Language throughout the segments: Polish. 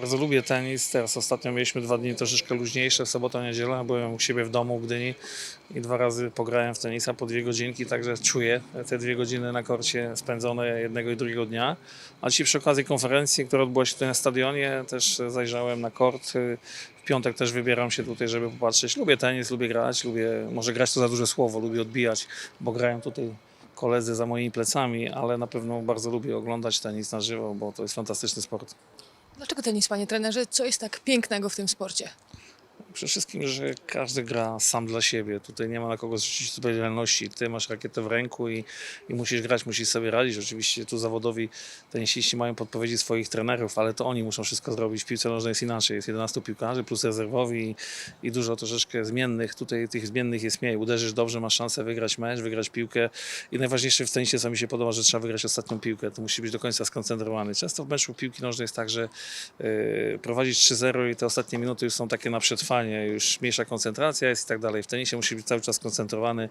Bardzo lubię tenis. Teraz ostatnio mieliśmy dwa dni troszeczkę luźniejsze, sobota, niedziela. Byłem u siebie w domu w Gdyni i dwa razy pograłem w tenisa po dwie godzinki, także czuję te dwie godziny na korcie spędzone jednego i drugiego dnia. A dzisiaj przy okazji konferencji, która odbyła się tutaj na stadionie, też zajrzałem na kort. W piątek też wybieram się tutaj, żeby popatrzeć. Lubię tenis, lubię grać, lubię, może grać to za duże słowo, lubię odbijać, bo grają tutaj koledzy za moimi plecami, ale na pewno bardzo lubię oglądać tenis na żywo, bo to jest fantastyczny sport. Dlaczego tenis, panie trenerze? Co jest tak pięknego w tym sporcie? Przede wszystkim, że każdy gra sam dla siebie. Tutaj nie ma na kogo zrzucić odpowiedzialności. Ty masz rakietę w ręku i, i musisz grać, musisz sobie radzić. Oczywiście tu zawodowi tenisiści mają podpowiedzi swoich trenerów, ale to oni muszą wszystko zrobić. W piłce nożnej jest inaczej. Jest 11 piłkarzy plus rezerwowi i, i dużo troszeczkę zmiennych. Tutaj tych zmiennych jest mniej. Uderzysz dobrze, masz szansę wygrać mecz, wygrać piłkę i najważniejsze w tenisie, co mi się podoba, że trzeba wygrać ostatnią piłkę. To musi być do końca skoncentrowany. Często w meczu piłki nożnej jest tak, że yy, prowadzić 3-0 i te ostatnie minuty już są takie na przetrwanie, już mniejsza koncentracja jest i tak dalej. W tenisie musi być cały czas skoncentrowany.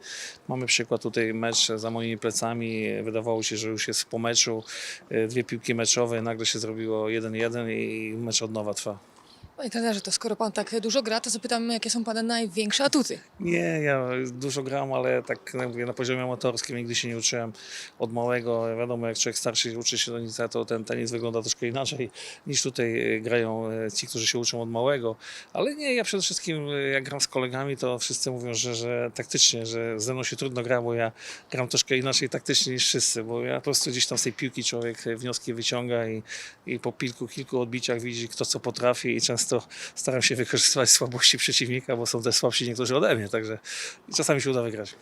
Mamy przykład tutaj mecz za moimi plecami. Wydawało się, że już jest po meczu. Yy, Dwie piłki meczowe, nagle się zrobiło 1-1 i mecz od nowa trwa. Panie trenerze, to skoro pan tak dużo gra, to zapytam, jakie są pana największe atuty? Nie, ja dużo gram, ale tak jak mówię, na poziomie amatorskim nigdy się nie uczyłem od małego. Wiadomo, jak człowiek starszy uczy się tenisa, to ten tenis wygląda troszkę inaczej niż tutaj e, grają e, ci, którzy się uczą od małego. Ale nie, ja przede wszystkim e, jak gram z kolegami, to wszyscy mówią, że, że taktycznie, że ze mną się trudno gra, bo ja gram troszkę inaczej taktycznie niż wszyscy, bo ja po prostu gdzieś tam z tej piłki człowiek wnioski wyciąga i, i po kilku, kilku odbiciach widzi, kto co potrafi i często staram się wykorzystywać słabości przeciwnika, bo są też słabsi niektórzy ode mnie, także czasami się uda wygrać.